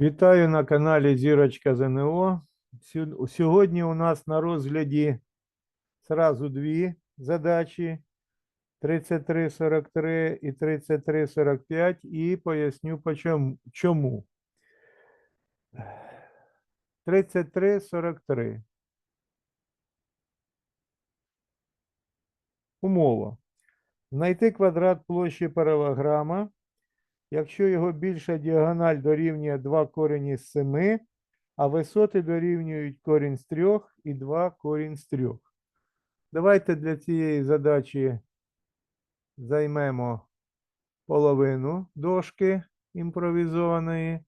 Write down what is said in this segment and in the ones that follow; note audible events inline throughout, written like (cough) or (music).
Вітаю на каналі Зірочка ЗНО. Сьогодні у нас на розгляді зразу дві задачі 3343 і 3345 і поясню по чому- чому. 3343. Умова. Знайти квадрат площі паралограма, якщо його більша діагональ дорівнює 2 корені з 7, а висоти дорівнюють корінь з 3 і 2 корінь з 3. Давайте для цієї задачі займемо половину дошки імпровізованої,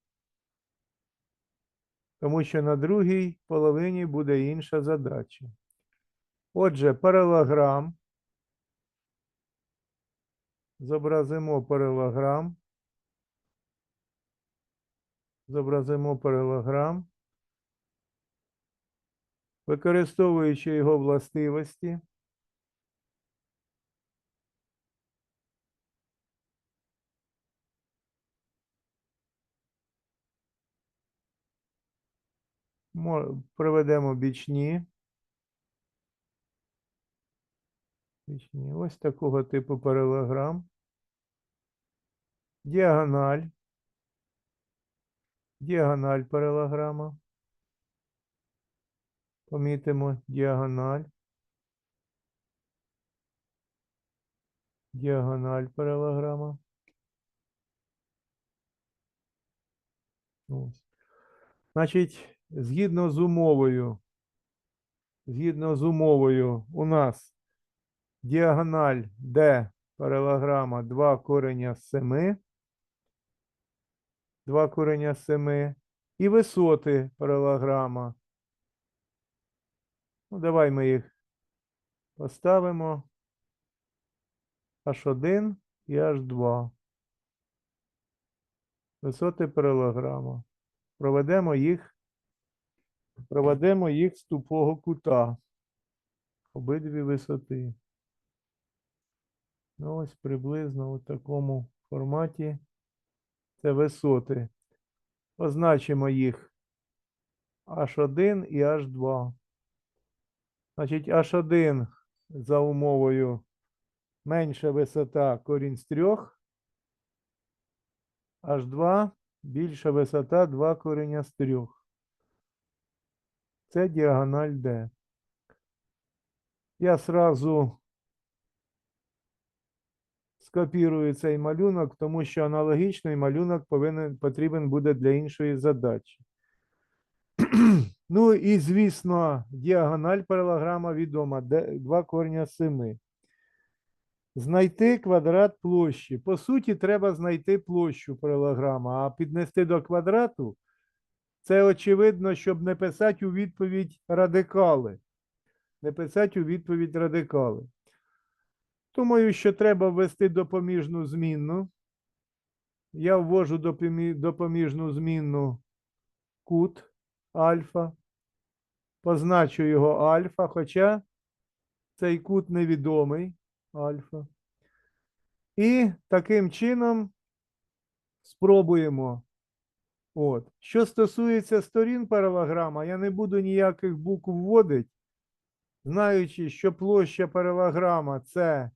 тому що на другій половині буде інша задача. Отже, паралограм. Зобразимо паралограм. Зобразимо паралограм. Використовуючи його властивості. Проведемо бічні. Ось такого типу паралограм. Діагональ. Діагональ паралограма. Помітимо діагональ. Діагональ паралограма. Ось. Значить, згідно з умовою, згідно з умовою, у нас діагональ D паралограма 2 кореня з 7. 2 кореня 7. І висоти паралограма. Ну, давай ми їх поставимо. H1 і H2. Висоти паралограма. Проведемо їх, проведемо їх з тупого кута. Обидві висоти. Ну, ось приблизно у такому форматі. Це висоти. Позначимо їх H1 і H2. Значить, H1 за умовою менша висота корінь з 3. H2 більша висота 2 кореня з 3. Це діагональ D. Я сразу скопірую цей малюнок, тому що аналогічний малюнок повинен, потрібен буде для іншої задачі. (clears throat) ну і, звісно, діагональ паралограма відома, де 2 корення з 7. Знайти квадрат площі. По суті, треба знайти площу паралограма, а піднести до квадрату це очевидно, щоб не писати у відповідь радикали. Не писати у відповідь радикали. Думаю, що треба ввести допоміжну змінну. Я ввожу допоміжну змінну кут альфа. Позначу його альфа, хоча цей кут невідомий альфа. І таким чином спробуємо. От. Що стосується сторін паралограма, я не буду ніяких букв вводити, знаючи, що площа паралограма це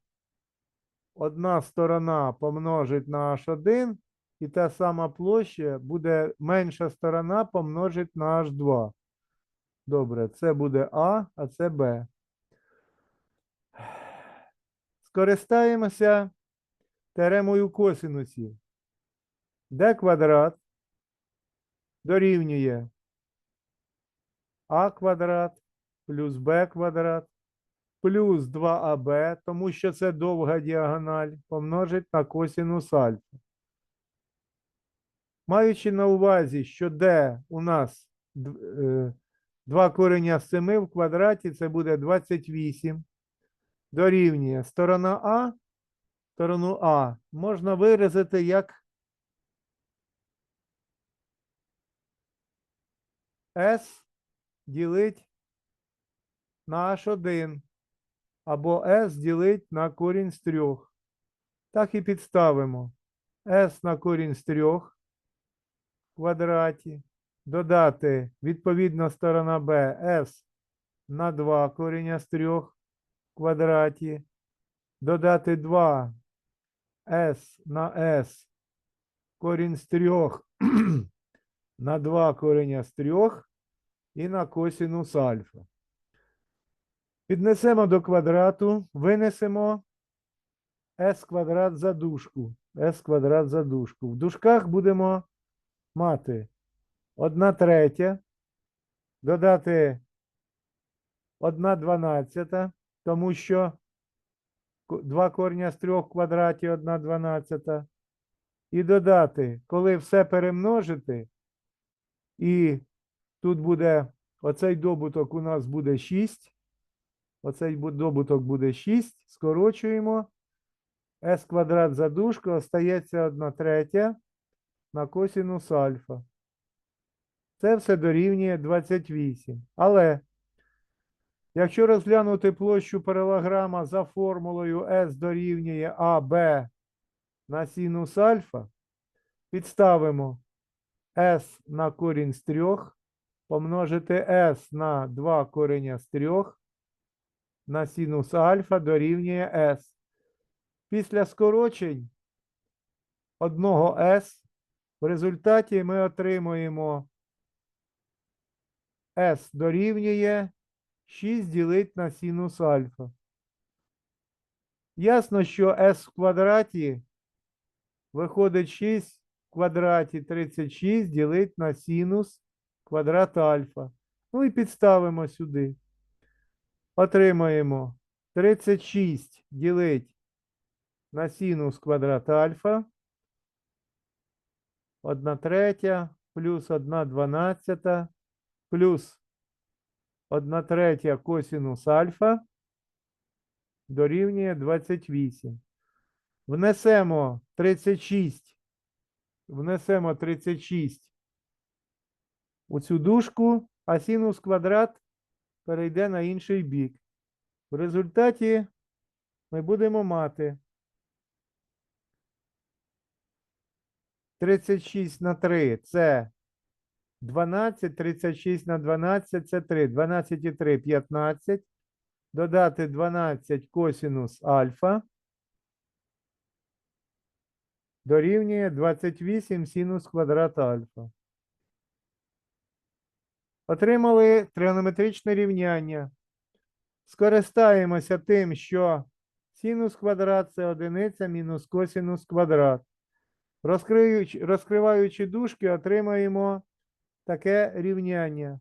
одна сторона помножить на h1, і та сама площа буде менша сторона помножить на h2. Добре, це буде А, а це Б. Скористаємося теремою косинусів. Д квадрат дорівнює А квадрат плюс Б квадрат плюс 2АБ, тому що це довга діагональ, помножить на косинус альфа. Маючи на увазі, що D у нас 2 корення з 7 в квадраті, це буде 28, дорівнює сторона А, сторону А можна виразити як S ділить на H1 або S ділить на корінь з 3. Так і підставимо. S на корінь з 3 в квадраті, додати відповідно сторона b s на 2 корення з 3 в квадраті, додати 2 s на s корінь з 3 (clears throat) на 2 корення з 3 і на косінус альфа. Піднесемо до квадрату, винесемо s квадрат за дужку. s квадрат за дужку. В дужках будемо мати 1 третя, додати 1 дванадцята, тому що 2 корня з 3 в квадраті 1 дванадцята. І додати, коли все перемножити, і тут буде оцей добуток у нас буде 6. Оцей добуток буде 6. Скорочуємо. s квадрат за дужку остається 1 третя на косінус альфа. Це все дорівнює 28. Але якщо розглянути площу паралограма за формулою S дорівнює AB на синус альфа, підставимо S на корінь з 3, помножити S на 2 корення з 3 на синус альфа дорівнює S. Після скорочень одного S в результаті ми отримуємо S дорівнює 6 ділить на синус альфа. Ясно, що S в квадраті виходить 6 в квадраті 36 ділить на синус квадрат альфа. Ну і підставимо сюди. Отримаємо 36 ділить на синус квадрат альфа. 1 третя плюс 1 дванадцята плюс 1 третя косинус альфа дорівнює 28. Внесемо 36. Внесемо 36 у цю дужку, а синус квадрат перейде на інший бік. В результаті ми будемо мати 36 на 3 це 12, 36 на 12 це 3. 12 і 3 – 15. Додати 12 косинус альфа дорівнює 28 синус квадрат альфа. Отримали тригонометричне рівняння. Скористаємося тим, що синус квадрат це одиниця мінус косинус квадрат. Розкриючи, розкриваючи дужки, отримаємо таке рівняння.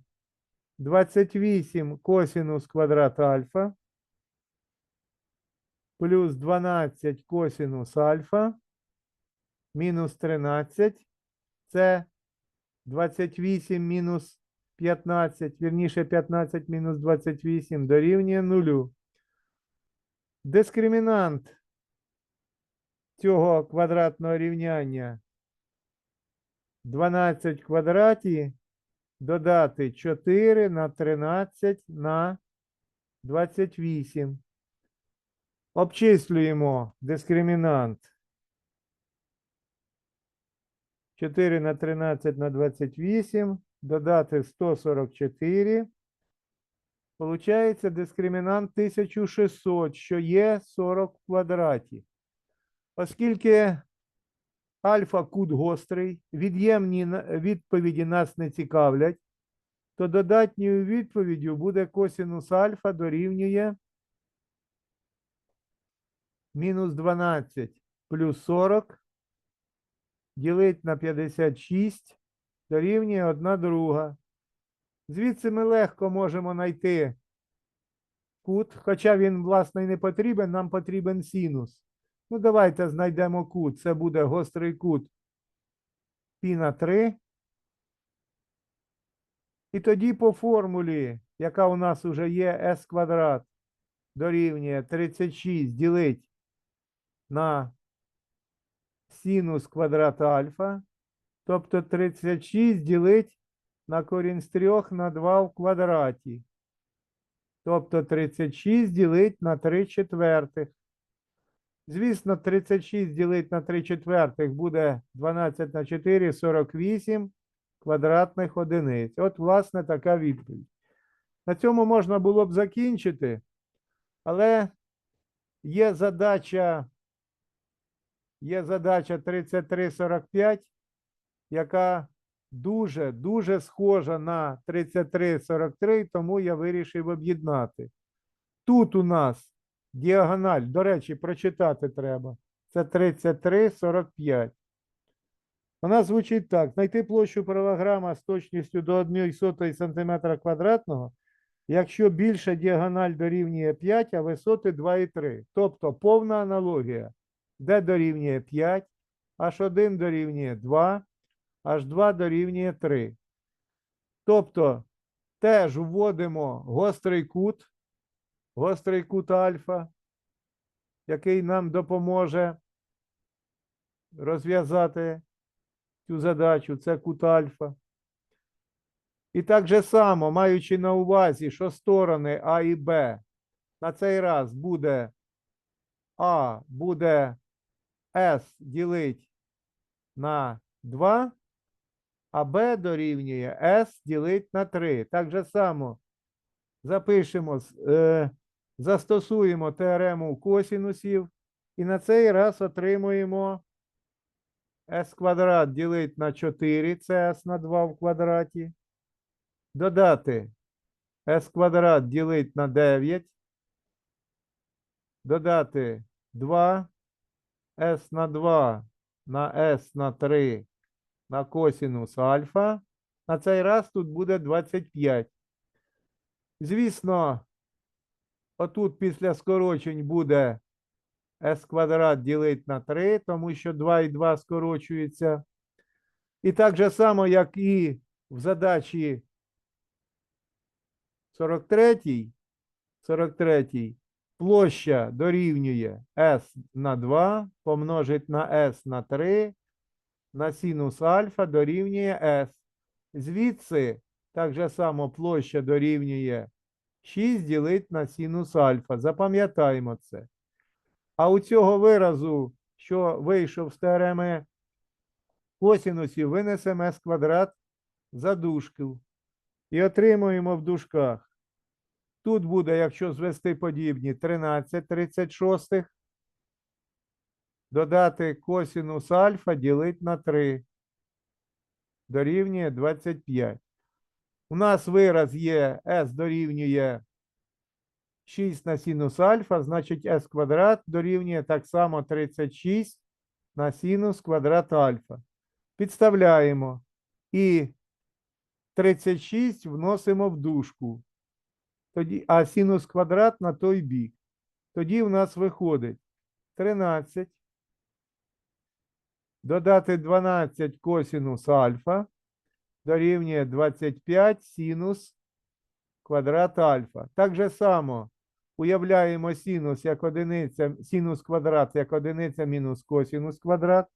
28 косинус квадрат альфа плюс 12 косинус альфа мінус 13. Це 28 мінус 15, вірніше 15 мінус 28 дорівнює 0. Дискримінант цього квадратного рівняння 12 в квадраті додати 4 на 13 на 28. Обчислюємо дискримінант 4 на 13 на 28, додати 144. Получається дискримінант 1600, що є 40 в квадраті. Оскільки альфа кут гострий, від'ємні відповіді нас не цікавлять, то додатньою відповіддю буде косинус альфа дорівнює мінус 12 плюс 40 ділить на 56 дорівнює 1 друга. Звідси ми легко можемо знайти кут, хоча він, власне, і не потрібен, нам потрібен синус. Ну, давайте знайдемо кут. Це буде гострий кут π на 3. І тоді по формулі, яка у нас вже є, s квадрат дорівнює 36 ділить на синус квадрат альфа. Тобто 36 ділить на корінь з 3 на 2 в квадраті. Тобто 36 ділить на 3 четвертих. Звісно, 36 ділить на 3 четвертих буде 12 на 4, 48. квадратних одиниць. От, власне, така відповідь. На цьому можна було б закінчити, але є задача, є задача 3345, яка дуже, дуже схожа на 3343, тому я вирішив об'єднати. Тут у нас діагональ, до речі, прочитати треба. Це 3345. Вона звучить так: знайти площу паралограма з точністю до 1 сотої см квадратного, якщо більша діагональ дорівнює 5, а висоти 2,3. Тобто повна аналогія, де дорівнює 5, H1 дорівнює 2, H2 дорівнює 3. Тобто теж вводимо гострий кут, гострий кут альфа, який нам допоможе розв'язати цю задачу, це кут альфа. І так же само, маючи на увазі, що сторони А і Б на цей раз буде А буде С ділить на 2, а Б дорівнює С ділить на 3. Так же само запишемо, е, застосуємо теорему косінусів і на цей раз отримуємо s квадрат ділить на 4, це s на 2 в квадраті. Додати s квадрат ділить на 9. Додати 2 s на 2 на s на 3 на косінус альфа. На цей раз тут буде 25. Звісно, отут після скорочень буде s квадрат ділить на 3, тому що 2 і 2 скорочуються. І так же само, як і в задачі 43, 43 площа дорівнює s на 2 помножить на s на 3 на синус альфа дорівнює s. Звідси так же само площа дорівнює 6 ділить на синус альфа. Запам'ятаємо це. А у цього виразу, що вийшов з теореми косінусів, винесемо s квадрат за дужку. І отримуємо в дужках. Тут буде, якщо звести подібні, 13 36. Додати косінус альфа ділить на 3. Дорівнює 25. У нас вираз є s дорівнює 6 на синус альфа, значить s квадрат дорівнює так само 36 на синус квадрат альфа. Підставляємо і 36 вносимо в дужку. А синус квадрат на той бік. Тоді в нас виходить 13. Додати 12 косинус альфа дорівнює 25 синус квадрат альфа. Так же само уявляємо синус як одиниця, синус квадрат як одиниця мінус косинус квадрат.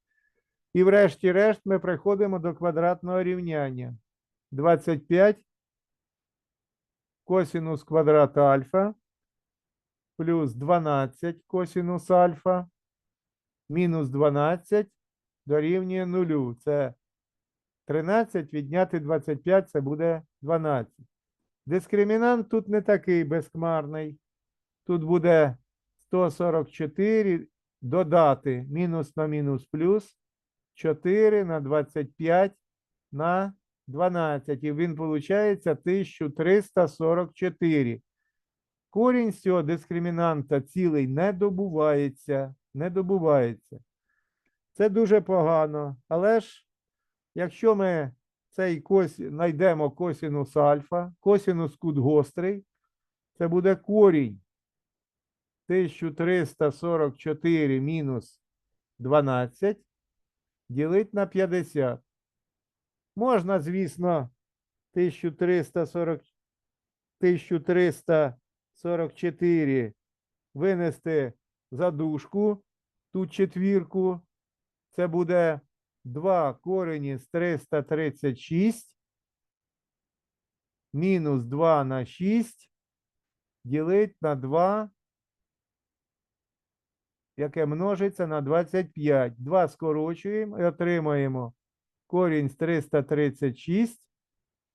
І врешті-решт ми приходимо до квадратного рівняння. 25 косинус квадрата альфа плюс 12 косинус альфа мінус 12 дорівнює нулю. Це 13 відняти 25 це буде 12. Дискримінант тут не такий безхмарний. Тут буде 144 додати мінус на мінус плюс 4 на 25 на 12. І він виходить 1344. Корінь цього дискримінанта цілий не добувається. Не добувається. Це дуже погано. Але ж, якщо ми цей косі, знайдемо косінус альфа, косінус кут гострий, це буде корінь 1344 мінус 12 ділить на 50. Можна, звісно, 1340, 1344 винести за дужку, тут четвірку. Це буде 2 корені з 336 мінус 2 на 6 ділить на 2, яке множиться на 25. 2 скорочуємо і отримаємо корінь з 336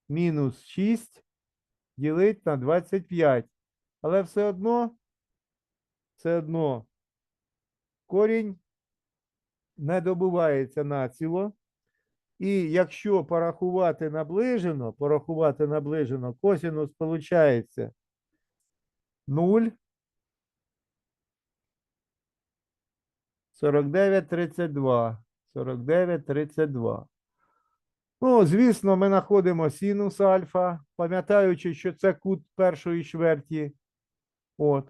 мінус 6 ділить на 25. Але все одно, все одно корінь не добувається націло. І якщо порахувати наближено, порахувати наближено, косинус виходить 0, 49, 32. 49, 32. Ну, звісно, ми знаходимо синус альфа, пам'ятаючи, що це кут першої чверті. От.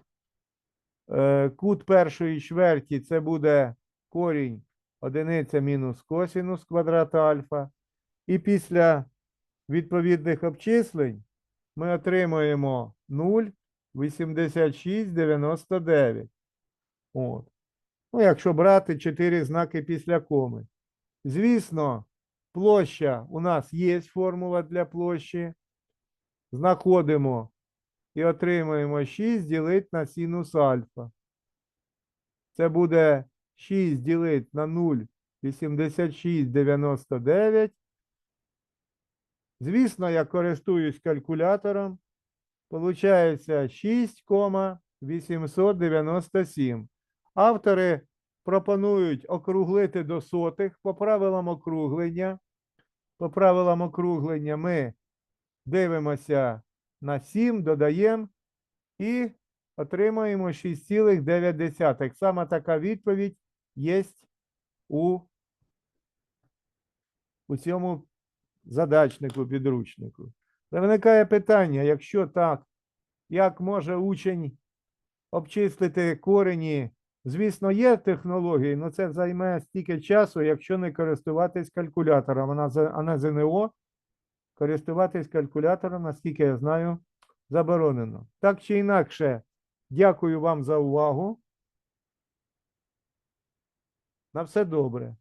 Е, кут першої чверті це буде корінь одиниця мінус косинус квадрата альфа. І після відповідних обчислень ми отримуємо 0,8699. От. Ну, якщо брати 4 знаки після коми. Звісно, площа у нас є формула для площі. Знаходимо і отримуємо 6 ділити на синус альфа. Це буде 6 ділити на 0,8699. Звісно, я користуюсь калькулятором. Получається 6,897. Автори пропонують округлити до сотих по правилам округлення. По правилам округлення ми дивимося на 7, додаємо і отримаємо 6,9. Саме така відповідь є у, у цьому задачнику, підручнику. Та Виникає питання, якщо так, як може учень обчислити корені? Звісно, є технології, але це займе стільки часу, якщо не користуватись калькулятором, а на, ЗНО користуватись калькулятором, наскільки я знаю, заборонено. Так чи інакше, дякую вам за увагу. На все добре.